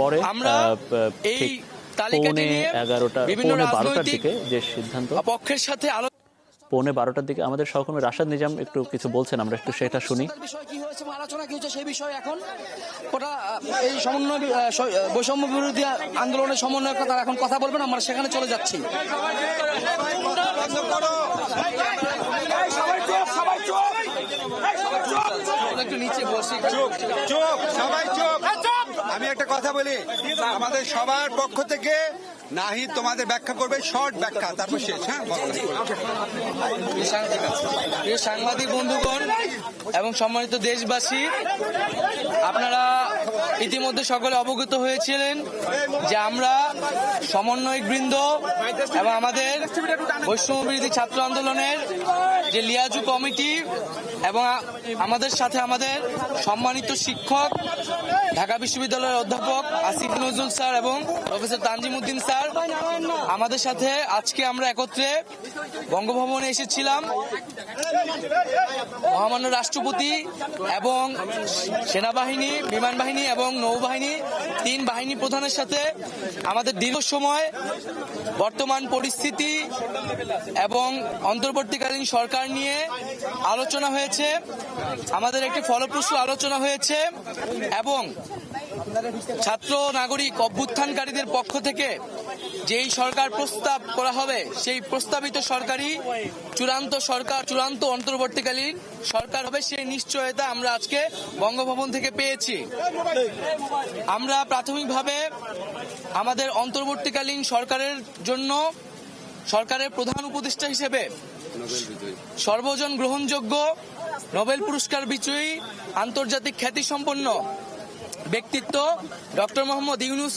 পরে আমরা এই তালিকাটি নিয়ে এগারোটা বিভিন্ন পৌনে বারোটার দিকে যে সিদ্ধান্ত। পক্ষের সাথে আলো পৌনে বারোটার দিকে আমাদের সহকর্মী রাশাদ নিজাম একটু কিছু বলছেন আমরা একটু সেটা শুনি। বিষয় কি হয়েছে আলোচনা কি হচ্ছে সেই বিষয়ে এখন ওটা এই সমন্বয় বৈষম্য বিরোধী আন্দোলনের সমন্বয়করা তারা এখন কথা বলবেন আমরা সেখানে চলে যাচ্ছি। একটু নিচে বসে। চুপ চুপ সবাই চুপ। আমি একটা কথা বলি। আমাদের সবার পক্ষ থেকে নাহিদ তোমাদের ব্যাখ্যা করবে, শর্ট ব্যাখ্যা, তারপর শেষ হ্যাঁ? প্রিয় সাংবাদিক বন্ধুগণ এবং সম্মানিত দেশবাসী, আপনারা ইতিমধ্যে সকলে অবগত হয়েছিলেন যে আমরা সমন্বয়ক বৃন্দ এবং আমাদের বৈষম্য বিরোধী ছাত্র আন্দোলনের যে লিয়াজু কমিটি এবং আমাদের সাথে আমাদের সম্মানিত শিক্ষক, ঢাকা বিশ্ববিদ্যালয়ের অধ্যাপক আসিফ নজরুল স্যার এবং প্রফেসর তানজিম উদ্দিন আমাদের সাথে আজকে আমরা একত্রে বঙ্গভবনে এসেছিলাম। মহামান্য রাষ্ট্রপতি এবং সেনাবাহিনী, বিমান বাহিনী এবং নৌবাহিনী, তিন বাহিনী প্রধানের সাথে আমাদের দীর্ঘ সময় বর্তমান পরিস্থিতি এবং অন্তর্বর্তীকালীন সরকার নিয়ে আলোচনা হয়েছে, আমাদের একটি ফলপ্রসূ আলোচনা হয়েছে এবং ছাত্র নাগরিক অভ্যুত্থানকারীদের পক্ষ থেকে যেই সরকার প্রস্তাব করা হবে, সেই প্রস্তাবিত সরকারি চূড়ান্ত সরকার, চূড়ান্ত অন্তর্বর্তীকালীন সরকার হবে সেই নিশ্চয়তা আমরা আজকে বঙ্গভবন থেকে পেয়েছি। আমরা প্রাথমিকভাবে আমাদের অন্তর্বর্তীকালীন সরকারের জন্য সরকারের প্রধান উপদেষ্টা হিসেবে সর্বজন গ্রহণযোগ্য, নোবেল পুরস্কার বিজয়ী, আন্তর্জাতিক খ্যাতিসম্পন্ন ব্যক্তিত্ব ডক্টর মোহাম্মদ ইউনুস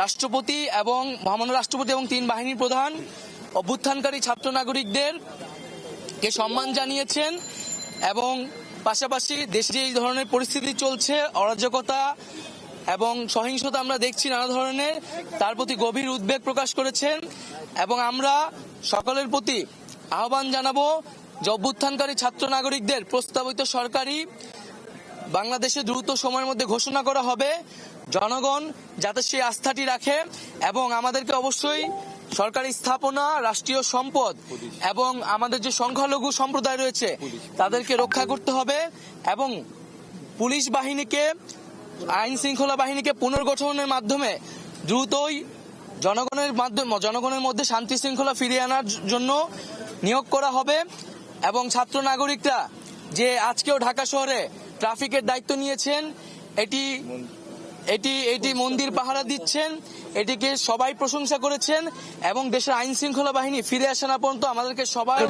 রাষ্ট্রপতি এবং মহামান্য রাষ্ট্রপতি এবং তিন বাহিনীর প্রধান, অভ্যুত্থানকারী ছাত্র নাগরিকদের কে সম্মান জানিয়েছেন এবং পাশাপাশি দেশে যে এই ধরনের পরিস্থিতি চলছে, অরাজকতা এবং সহিংসতা আমরা দেখছি নানা ধরনের, তার প্রতি গভীর উদ্বেগ প্রকাশ করেছেন এবং আমরা সকলের প্রতি আহ্বান জানাব যে অভ্যুত্থানকারী ছাত্র নাগরিকদের প্রস্তাবিত সরকারি বাংলাদেশে দ্রুত সময়ের মধ্যে ঘোষণা করা হবে। জনগণ যাতে সেই আস্থাটি রাখে এবং আমাদেরকে অবশ্যই সরকারি স্থাপনা, রাষ্ট্রীয় সম্পদ এবং আমাদের যে সংখ্যালঘু সম্প্রদায় রয়েছে তাদেরকে রক্ষা করতে হবে এবং পুলিশ বাহিনীকে, আইন শৃঙ্খলা বাহিনীকে পুনর্গঠনের মাধ্যমে দ্রুতই জনগণের মাধ্যমে, জনগণের মধ্যে শান্তি শৃঙ্খলা ফিরিয়ে আনার জন্য নিয়োগ করা হবে এবং ছাত্র নাগরিকরা যে আজকেও ঢাকা শহরে ট্রাফিকের দায়িত্ব নিয়েছেন, এটি এটি এটি মন্দির পাহারা দিচ্ছেন এটিকে সবাই প্রশংসা করেছেন এবং দেশের আইন শৃঙ্খলা বাহিনী ফিরে আসে না পর্যন্ত আমাদেরকে সবাই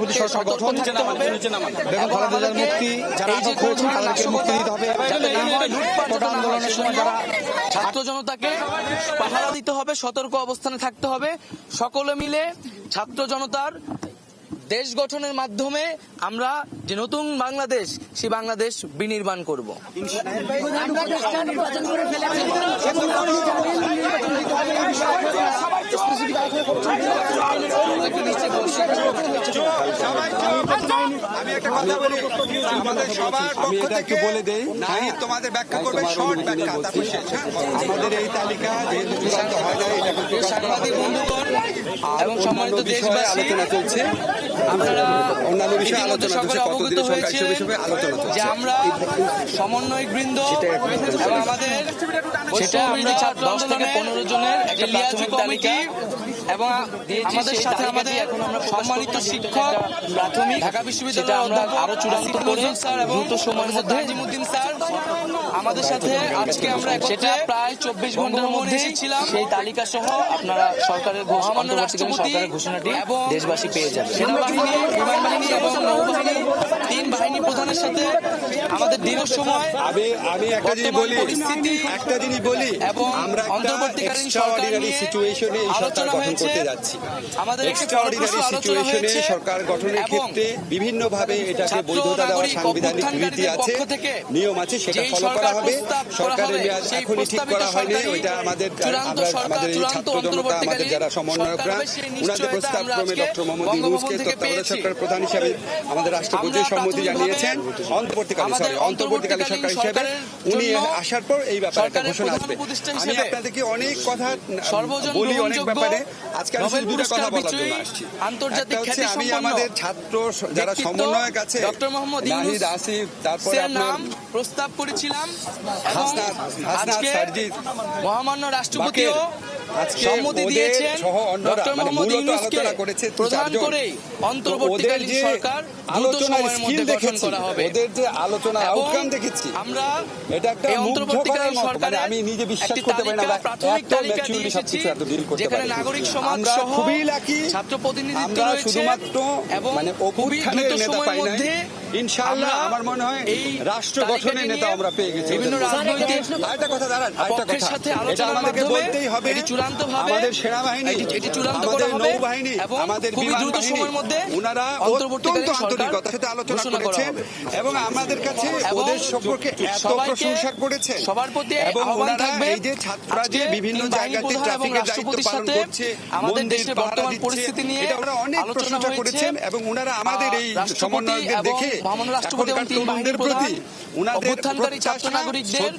ছাত্র জনতাকে পাহারা দিতে হবে সতর্ক অবস্থানে থাকতে হবে সকলে মিলে ছাত্র জনতার দেশ গঠনের মাধ্যমে আমরা যে নতুন বাংলাদেশ সেই বাংলাদেশ বিনির্মাণ করব। আমি একটা কথা বলি আমাদের সবার পক্ষ থেকে বলে দেই। নাহিদ তোমাদের ব্যাখ্যা করবে শর্ট ব্যাখ্যা তারপর শেষ হ্যাঁ। আমাদের এই তালিকা যেহেতু চূড়ান্ত হয় নাই এটা সাংবাদিক বন্ধুগণ এবং সম্মানিত দেশবাসী আলোচনা চলছে। আপনারা অন্যান্য বিষয়ে আলোচনা সকলে অবগত হয়েছে। যে আমরা সমন্বয় বৃন্দ আমাদের সেটা আমরা ছাত্র 10 থেকে 15 জনের একটা প্রাথমিক তালিকা এবং আমাদের সাথে আমাদের সম্মানিত শিক্ষক প্রাথমিক ঢাকা বিশ্ববিদ্যালয়ের অধ্যাপক আরও চূড়ান্ত করে দ্রুত সময়ের মধ্যে স্যার আমাদের সাথে আজকে আমরা সেটা প্রায় চব্বিশ ঘণ্টার মধ্যে এসেছিলাম। সেই তালিকা সহ আপনারা সরকারের অন্তর্বর্তীকালীন সরকারের ঘোষণাটি এবং দেশবাসী পেয়ে যাবে সেনাবাহিনী বিমান বাহিনী এবং নৌবাহিনী তিন সাথে আমাদের দীর্ঘ সময় আমি আমি একটা জিনিস বলি একটা জিনিস বলি এবং আমরা অন্তর্বর্তীকালীন সরকার সিচুয়েশনে এই সরকার গঠন করতে যাচ্ছি। আমাদের এক্সট্রাঅর্ডিনারি সিচুয়েশনে সরকার গঠনের ক্ষেত্রে বিভিন্নভাবে এটাকে বৈধতা দেওয়ার সাংবিধানিক রীতি আছে নিয়ম আছে সেটা ফলো করা হবে সরকারের মেয়াদ এখনই ঠিক করা হয়নি ওইটা আমাদের আমাদের এই ছাত্র জনতা আমাদের যারা সমন্বয়করা প্রস্তাব ক্রমে ডক্টর মোহাম্মদ ইউনুসকে তত্ত্বাবধায়ক সরকার প্রধান হিসাবে আমাদের রাষ্ট্রপতি সম্মতি জানিয়েছেন। অন্তর্বর্তীকালীন আমাদের অন্তর্বর্তীকালীন সরকার হিসেবে উনি আসার পর এই ব্যাপারে একটা ঘোষণা আসবে আমি আপনাদেরকে অনেক কথা বলি অনেক ব্যাপারে। আজকে আমি শুধু দুটো কথা বলার জন্য আসছি। আন্তর্জাতিক হচ্ছে আমি আমাদের ছাত্র যারা সমন্বয়ক আছে ডক্টর মোহাম্মদ ইউনূস আসিফ তারপরে নাম প্রস্তাব করেছিলাম এবং আজকে মহামান্য রাষ্ট্রপতিও সম্মতি দিয়েছেন ডক্টর মানে মোহাম্মদ ইউনূসকে প্রধান। করেই অন্তর্বর্তীকালীন সরকার দ্রুত সময়ের মধ্যে গঠন করা হবে ওদের যে আলোচনা আউটকাম দেখেছি আমরা এটা একটা অন্তর্বর্তীকালীন। মানে সরকারের আমি নিজে বিশ্বাস করতে পারি না প্রাথমিক তালিকা দিয়ে এসেছি, যেখানে নাগরিক সমাজ সহ ছাত্র প্রতিনিধিত্ব রয়েছে এবং মানে খুবই দ্রুত সময়ের মধ্যে ইনশাআল্লাহ আমার মনে হয় এই রাষ্ট্র গঠনের নেতা আমরা পেয়ে গেছি। বিভিন্ন রাজনৈতিক আরেকটা কথা দাঁড়ান আরেকটা কথা। এটা আমাদেরকে বলতেই হবে। এটি চূড়ান্তভাবে আমাদের সেনাবাহিনী এটি- চূড়ান্ত করা হবে নৌবাহিনী এবং আমাদের বিমান দ্রুত সময়ের মধ্যে ওনারা অত্যন্ত আন্তরিকতার সাথে আলোচনা করেছেন এবং আমাদের কাছে ওদের সম্পর্কে এত প্রশংসা করেছেন সবার প্রতি এবং ওনারা থাকবে এই যে ছাত্ররা যে বিভিন্ন জায়গাতে ট্রাফিকের দায়িত্ব পালন করছে আমাদের দেশের বর্তমান পরিস্থিতি নিয়ে এটা অনেক প্রশংসা করেছেন এবং ওনারা আমাদের এই সমন্বয়কদের দেখে মহামান্য রাষ্ট্রপতি এবং তিন বাহিনীর প্রতি অভ্যুত্থানকারী ছাত্র নাগরিকদের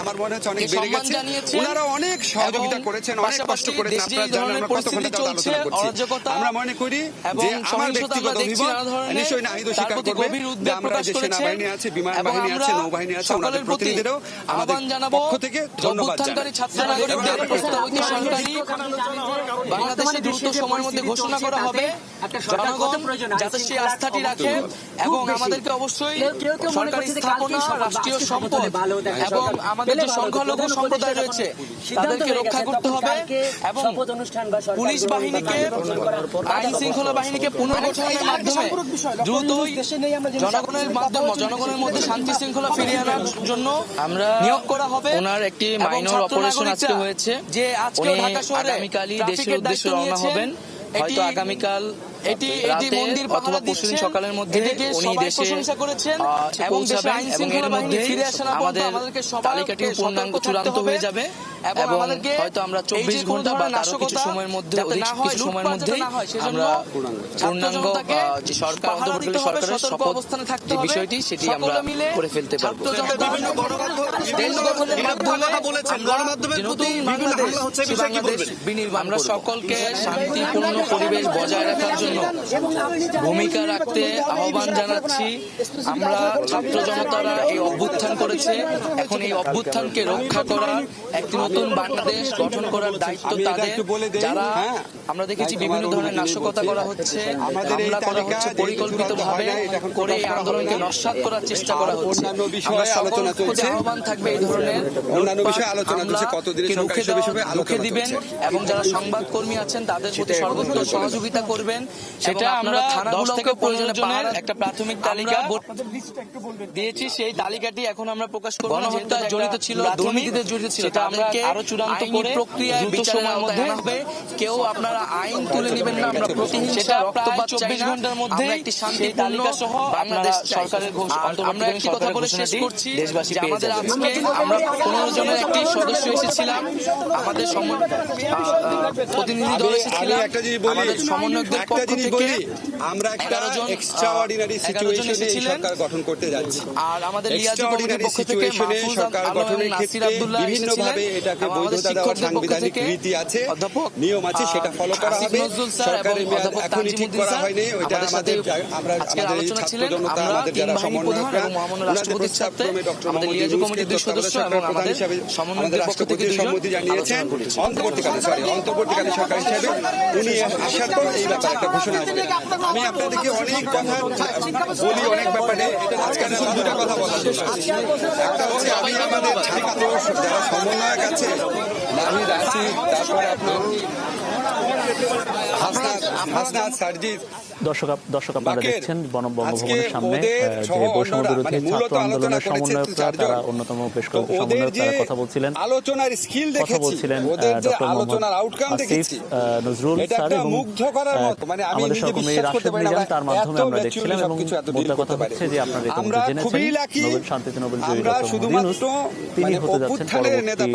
আমার মনে হচ্ছে অনেক বেড়ে গেছে। ওনারা অনেক সহযোগিতা করেছেন অনেক কষ্ট করেছেন আপনারা জানেন আমরা কত ঘণ্টা তাও আলোচনা করছি। আমরা মনে করি যে আমার ব্যক্তিগত অভিমত নিশ্চয়ই নাহিদ স্বীকার করবে। যে আমরা যে সেনাবাহিনী আছে বিমান বাহিনী আছে নৌবাহিনী আছে ওনাদের সকলের আমাদের পক্ষ থেকে ধন্যবাদ জানাই। ছাত্র নাগরিকদের প্রস্তাবিত সরকারি বাংলাদেশে দ্রুত সময়ের মধ্যে ঘোষণা করা হবে জনগণ যাতে সেই আস্থাটি রাখে এবং আমাদেরকে অবশ্যই সরকারি স্থাপনা রাষ্ট্রীয় সম্পদ এবং আমাদের যে সংখ্যালঘু সম্প্রদায় রয়েছে তাদেরকে রক্ষা করতে হবে এবং পুলিশ বাহিনীকে আইন শৃঙ্খলা বাহিনীকে পুনর্গঠনের মাধ্যমে দ্রুতই জনগণের মাধ্যমে জনগণের মধ্যে শান্তি শৃঙ্খলা ফিরিয়ে আনার জন্য আমরা নিয়োগ করা হবে ওনার একটি মাইনর অপারেশন আজকে হয়েছে। যে আজকে ঢাকা শহরে আগামীকালই দেশের উদ্দেশ্যে রওনা হবেন। হয়তো আগামীকাল এটি এটি মন্দির পাহারা দিচ্ছেন। সকালের মধ্যে উনি দেশে প্রশংসা করেছেন এবং দেশের আইন শৃঙ্খলা বাহিনী ফিরে আসা না আমাদের সবাইকে পূর্ণাঙ্গ চূড়ান্ত হয়ে যাবে এবং হয়তো আমরা চব্বিশ ঘণ্টা বা তারও কিছু সময়ের মধ্যে অধিক কিছু সময়ের সেজন্য আমরা পূর্ণাঙ্গ যে সরকার হবে, সরকারের শপথ যে বিষয়টি সেটি আমরা করে ফেলতে পারব। আমরা। সকলকে শান্তিপূর্ণ পরিবেশ বজায় রাখার জন্য ভূমিকা রাখতে আহ্বান জানাচ্ছি। আমরা ছাত্র জনতারা এই অভ্যুত্থান করেছে। এখন এই অভ্যুত্থানকে রক্ষা করার একটি নতুন বাংলাদেশ গঠন করার দায়িত্ব তাদের। যারা হ্যাঁ। আমরা দেখেছি বিভিন্ন ধরনের নাশকতা করা হচ্ছে হামলা করা হচ্ছে পরিকল্পিতভাবে হয় করে এই আন্দোলনকে নস্বাত করার চেষ্টা করা হচ্ছে। অন্যান্য বিষয়ে আলোচনা চলছে। আহ্বান থাকবে এই ধরনের অন্যান্য বিষয়ে আলোচনা চলছে, হামলা কতদিনের কে সরকার রুখে হিসেবে হিসেবে দেওয়া- রুখে আলোচনা দিবেন এবং যারা সংবাদকর্মী আছেন তাদের প্রতি সর্বোচ্চ সহযোগিতা করবেন সেটা আমরা থানাগুলোকে থেকে পনেরো প্রয়োজনে পাহারা- একটা প্রাথমিক তালিকা দিয়েছি সেই তালিকাটি এখন আমরা প্রকাশ করব গণহত্যায় জড়িত ছিল, দুর্নীতিতে জড়িত ছিল, সেটা আমরা তাদেরকে আরও চূড়ান্ত করে প্রক্রিয়ায় দ্রুত বিচারের মধ্যে হবে। কেউ আপনারা আইন তুলে নেবেন না আমরা প্রতিহিংসা রক্তপাত প্রায় চাই 24 না ঘণ্টার মধ্যে একটি শান্তিপূর্ণ তালিকা সহ বাংলাদেশ সরকারের আমরা একটি কথা বলে শেষ করছি দেশবাসী আমাদের। আজকে আমরা পনেরো জনের একটি সদস্য এসেছিলাম। আমাদের প্রতিনিধি দল এসেছিলাম। একটা জিনিস বলি, আমাদের সমন্বয়কদের পক্ষ থেকে আমরা একটা 11 জন, এক্সট্রা অর্ডিনারি 11 জন সিচুয়েশনে সরকার গঠন করতে যাচ্ছে। আর আমাদের লিয়াজু কমিটির পক্ষ থেকে মাহফুজ আলম নাসির আব্দুল্লাহ এসেছিলেন। আমাদের বৈধতা দেওয়ার সাংবিধানিক রীতি আছে নিয়ম আছে সেটা ফলো করা হবে। নজরুল স্যার এবং সরকারের মেয়াদ এখনই ঠিক করা হয়নি ওইটা আমাদের আমরা আমাদের এই ছাত্র জনতা আমাদের যারা সমন্বয়করা ওনাদের প্রস্তাবক্রমে ডক্টর মোহাম্মদ ইউনূসকে সরকার এবং প্রধান আমাদের হিসেবে আমাদের দুইজন সম্মতি জানিয়েছেন অন্তর্বর্তীকালে সরি অন্তর্বর্তীকালে সরকার হিসেবে উনি আসার পর এই ব্যাপারে একটা ঘোষণা আসবে আমি আপনাদেরকে অনেক কথা বলি অনেক ব্যাপারে। আজকে দুটা কথা করছি। একটা হচ্ছে আমি আমাদের ছাত্র যারা সমন্বয়ক আছে নাহিদ তারপরে আপনার দর্শক দর্শক আপনারা দেখছেন বঙ্গভবনের সামনে যে বৈষম্য বিরোধী মানে ছাত্র আন্দোলনের সমন্বয়করা তারা অন্যতম বেশ তো কয়েকজন সমন্বয়ক তারা কথা বলছিলেন। আলোচনার স্কিল কথা বলছিলেন ডক্টর আলোচনার আউটকাম দেখেছি। নজরুল স্যার এবং মুগ্ধ করার মতো মানে আমি আমাদের সহকর্মী রাশেদ তার মাধ্যমে আমরা দেখছিলাম এবং মোদ্দা কথা হচ্ছে যে আপনারা ইতিমধ্যে জেনেছেন নোবেল শান্তিতে নোবেল জয়ী ডক্টর মোহাম্মদ ইউনূস তিনি মানে হতে যাচ্ছেন পরবর্তী